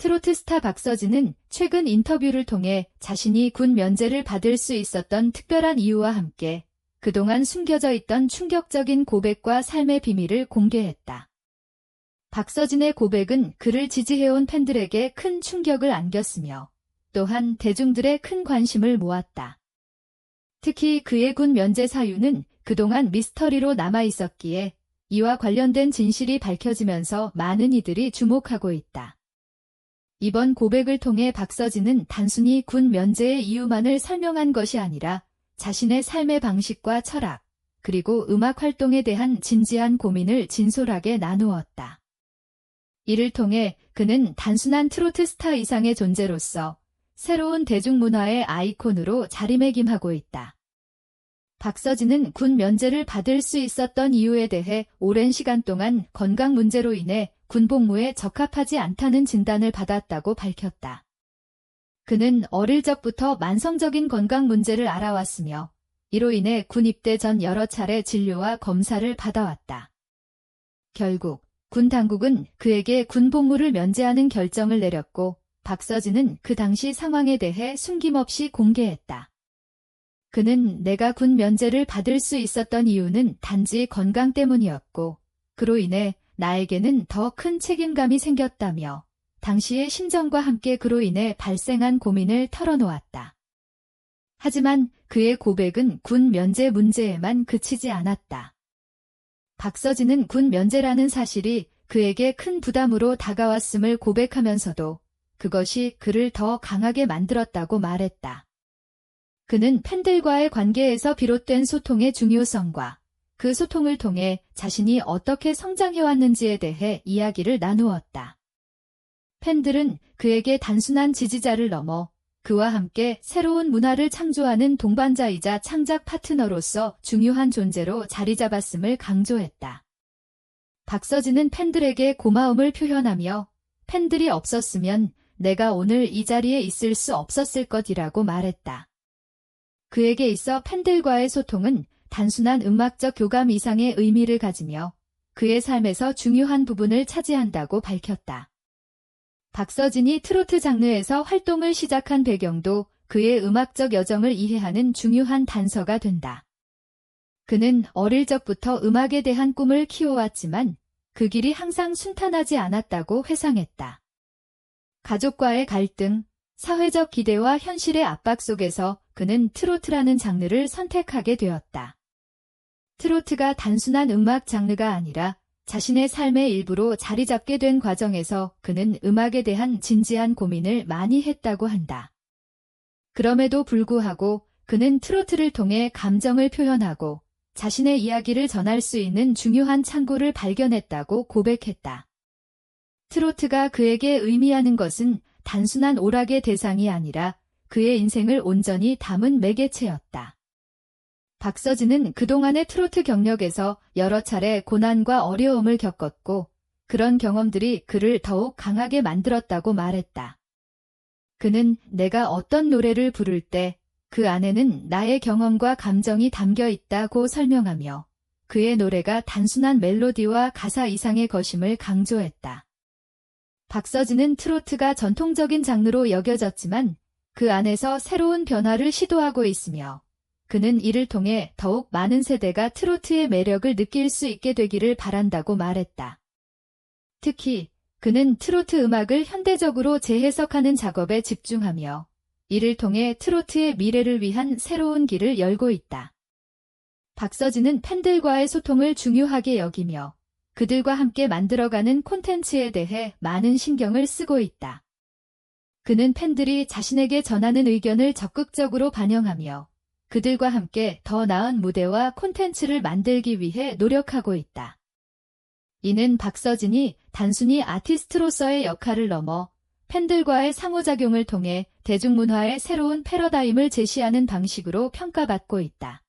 트로트 스타 박서진은 최근 인터뷰를 통해 자신이 군 면제를 받을 수 있었던 특별한 이유와 함께 그동안 숨겨져 있던 충격적인 고백과 삶의 비밀을 공개했다. 박서진의 고백은 그를 지지해온 팬들에게 큰 충격을 안겼으며 또한 대중들의 큰 관심을 모았다. 특히 그의 군 면제 사유는 그동안 미스터리로 남아 있었기에 이와 관련된 진실이 밝혀지면서 많은 이들이 주목하고 있다. 이번 고백을 통해 박서진은 단순히 군 면제의 이유만을 설명한 것이 아니라 자신의 삶의 방식과 철학, 그리고 음악 활동에 대한 진지한 고민을 진솔하게 나누었다. 이를 통해 그는 단순한 트로트 스타 이상의 존재로서 새로운 대중문화의 아이콘으로 자리매김하고 있다. 박서진은 군 면제를 받을 수 있었던 이유에 대해 오랜 시간 동안 건강 문제로 인해 군복무에 적합하지 않다는 진단을 받았다고 밝혔다. 그는 어릴 적부터 만성적인 건강 문제를 알아왔으며 이로 인해 군 입대 전 여러 차례 진료와 검사를 받아왔다. 결국 군 당국은 그에게 군 복무를 면제하는 결정을 내렸고 박서진은 그 당시 상황에 대해 숨김없이 공개했다. 그는 내가 군 면제를 받을 수 있었던 이유는 단지 건강 때문이었고 그로 인해 나에게는 더 큰 책임감이 생겼다며 당시의 심정과 함께 그로 인해 발생한 고민을 털어놓았다. 하지만 그의 고백은 군 면제 문제에만 그치지 않았다. 박서진은 군 면제라는 사실이 그에게 큰 부담으로 다가왔음을 고백하면서도 그것이 그를 더 강하게 만들었다고 말했다. 그는 팬들과의 관계에서 비롯된 소통의 중요성과 그 소통을 통해 자신이 어떻게 성장해왔는지에 대해 이야기를 나누었다. 팬들은 그에게 단순한 지지자를 넘어 그와 함께 새로운 문화를 창조하는 동반자이자 창작 파트너로서 중요한 존재로 자리 잡았음을 강조했다. 박서진은 팬들에게 고마움을 표현하며 팬들이 없었으면 내가 오늘 이 자리에 있을 수 없었을 것이라고 말했다. 그에게 있어 팬들과의 소통은 단순한 음악적 교감 이상의 의미를 가지며 그의 삶에서 중요한 부분을 차지한다고 밝혔다. 박서진이 트로트 장르에서 활동을 시작한 배경도 그의 음악적 여정을 이해하는 중요한 단서가 된다. 그는 어릴 적부터 음악에 대한 꿈을 키워왔지만 그 길이 항상 순탄하지 않았다고 회상했다. 가족과의 갈등, 사회적 기대와 현실의 압박 속에서 그는 트로트라는 장르를 선택하게 되었다. 트로트가 단순한 음악 장르가 아니라 자신의 삶의 일부로 자리 잡게 된 과정에서 그는 음악에 대한 진지한 고민을 많이 했다고 한다. 그럼에도 불구하고 그는 트로트를 통해 감정을 표현하고 자신의 이야기를 전할 수 있는 중요한 창구를 발견했다고 고백했다. 트로트가 그에게 의미하는 것은 단순한 오락의 대상이 아니라 그의 인생을 온전히 담은 매개체였다. 박서진은 그동안의 트로트 경력에서 여러 차례 고난과 어려움을 겪었고 그런 경험들이 그를 더욱 강하게 만들었다고 말했다. 그는 내가 어떤 노래를 부를 때 그 안에는 나의 경험과 감정이 담겨 있다고 설명하며 그의 노래가 단순한 멜로디와 가사 이상의 것임을 강조했다. 박서진은 트로트가 전통적인 장르로 여겨졌지만 그 안에서 새로운 변화를 시도하고 있으며 그는 이를 통해 더욱 많은 세대가 트로트의 매력을 느낄 수 있게 되기를 바란다고 말했다. 특히 그는 트로트 음악을 현대적으로 재해석하는 작업에 집중하며 이를 통해 트로트의 미래를 위한 새로운 길을 열고 있다. 박서진은 팬들과의 소통을 중요하게 여기며 그들과 함께 만들어가는 콘텐츠에 대해 많은 신경을 쓰고 있다. 그는 팬들이 자신에게 전하는 의견을 적극적으로 반영하며 그들과 함께 더 나은 무대와 콘텐츠를 만들기 위해 노력하고 있다. 이는 박서진이 단순히 아티스트로서의 역할을 넘어 팬들과의 상호작용을 통해 대중문화의 새로운 패러다임을 제시하는 방식으로 평가받고 있다.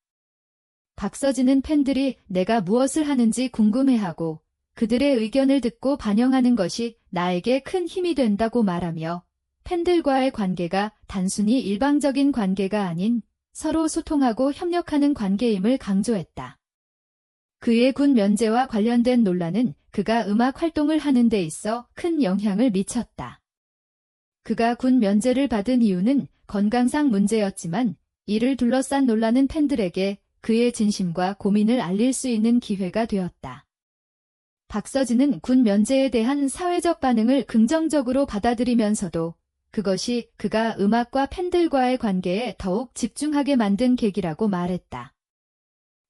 박서진은 팬들이 내가 무엇을 하는지 궁금해하고 그들의 의견을 듣고 반영하는 것이 나에게 큰 힘이 된다고 말하며 팬들과의 관계가 단순히 일방적인 관계가 아닌 서로 소통하고 협력하는 관계임을 강조했다. 그의 군 면제와 관련된 논란은 그가 음악 활동을 하는 데 있어 큰 영향을 미쳤다. 그가 군 면제를 받은 이유는 건강상 문제였지만 이를 둘러싼 논란은 팬들에게 그의 진심과 고민을 알릴 수 있는 기회가 되었다. 박서진은 군 면제에 대한 사회적 반응을 긍정적으로 받아들이면서도 그것이 그가 음악과 팬들과의 관계에 더욱 집중하게 만든 계기라고 말했다.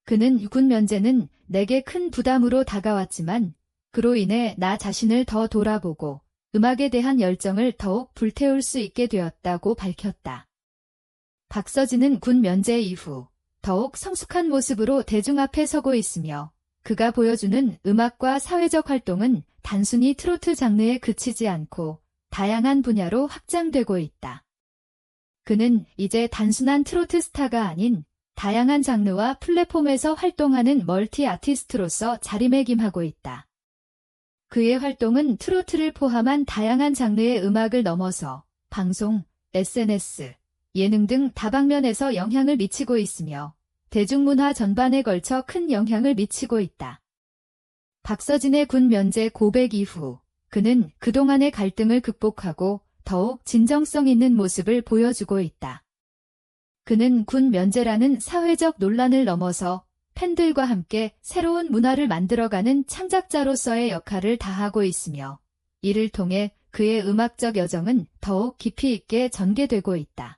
그는 군 면제는 내게 큰 부담으로 다가왔지만 그로 인해 나 자신을 더 돌아보고 음악에 대한 열정을 더욱 불태울 수 있게 되었다고 밝혔다. 박서진은 군 면제 이후 더욱 성숙한 모습으로 대중 앞에 서고 있으며 그가 보여주는 음악과 사회적 활동은 단순히 트로트 장르에 그치지 않고 다양한 분야로 확장되고 있다. 그는 이제 단순한 트로트 스타가 아닌 다양한 장르와 플랫폼에서 활동하는 멀티 아티스트로서 자리매김하고 있다. 그의 활동은 트로트를 포함한 다양한 장르의 음악을 넘어서 방송, SNS, 예능 등 다방면에서 영향을 미치고 있으며 대중문화 전반에 걸쳐 큰 영향을 미치고 있다. 박서진의 군 면제 고백 이후 그는 그동안의 갈등을 극복하고 더욱 진정성 있는 모습을 보여주고 있다. 그는 군 면제라는 사회적 논란을 넘어서 팬들과 함께 새로운 문화를 만들어가는 창작자로서의 역할을 다하고 있으며 이를 통해 그의 음악적 여정은 더욱 깊이 있게 전개되고 있다.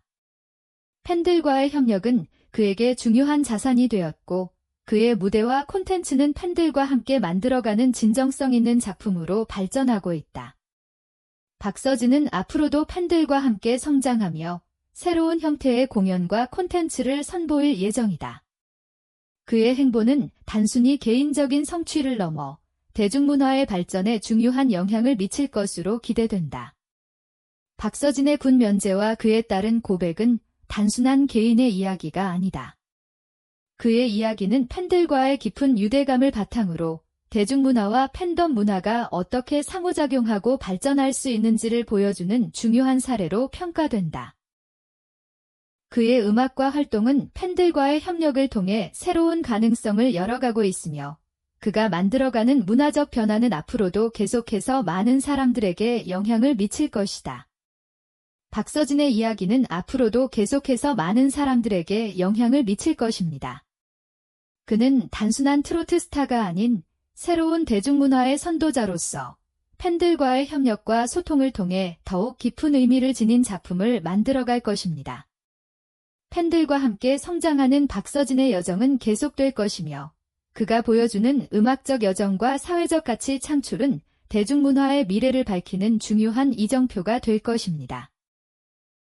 팬들과의 협력은 그에게 중요한 자산이 되었고 그의 무대와 콘텐츠는 팬들과 함께 만들어가는 진정성 있는 작품으로 발전하고 있다. 박서진은 앞으로도 팬들과 함께 성장하며 새로운 형태의 공연과 콘텐츠를 선보일 예정이다. 그의 행보는 단순히 개인적인 성취를 넘어 대중문화의 발전에 중요한 영향을 미칠 것으로 기대된다. 박서진의 군 면제와 그에 따른 고백은 단순한 개인의 이야기가 아니다. 그의 이야기는 팬들과의 깊은 유대감을 바탕으로 대중문화와 팬덤 문화가 어떻게 상호작용하고 발전할 수 있는지를 보여주는 중요한 사례로 평가된다. 그의 음악과 활동은 팬들과의 협력을 통해 새로운 가능성을 열어가고 있으며 그가 만들어가는 문화적 변화는 앞으로도 계속해서 많은 사람들에게 영향을 미칠 것이다. 박서진의 이야기는 앞으로도 계속해서 많은 사람들에게 영향을 미칠 것입니다. 그는 단순한 트로트 스타가 아닌 새로운 대중문화의 선도자로서 팬들과의 협력과 소통을 통해 더욱 깊은 의미를 지닌 작품을 만들어갈 것입니다. 팬들과 함께 성장하는 박서진의 여정은 계속될 것이며 그가 보여주는 음악적 여정과 사회적 가치 창출은 대중문화의 미래를 밝히는 중요한 이정표가 될 것입니다.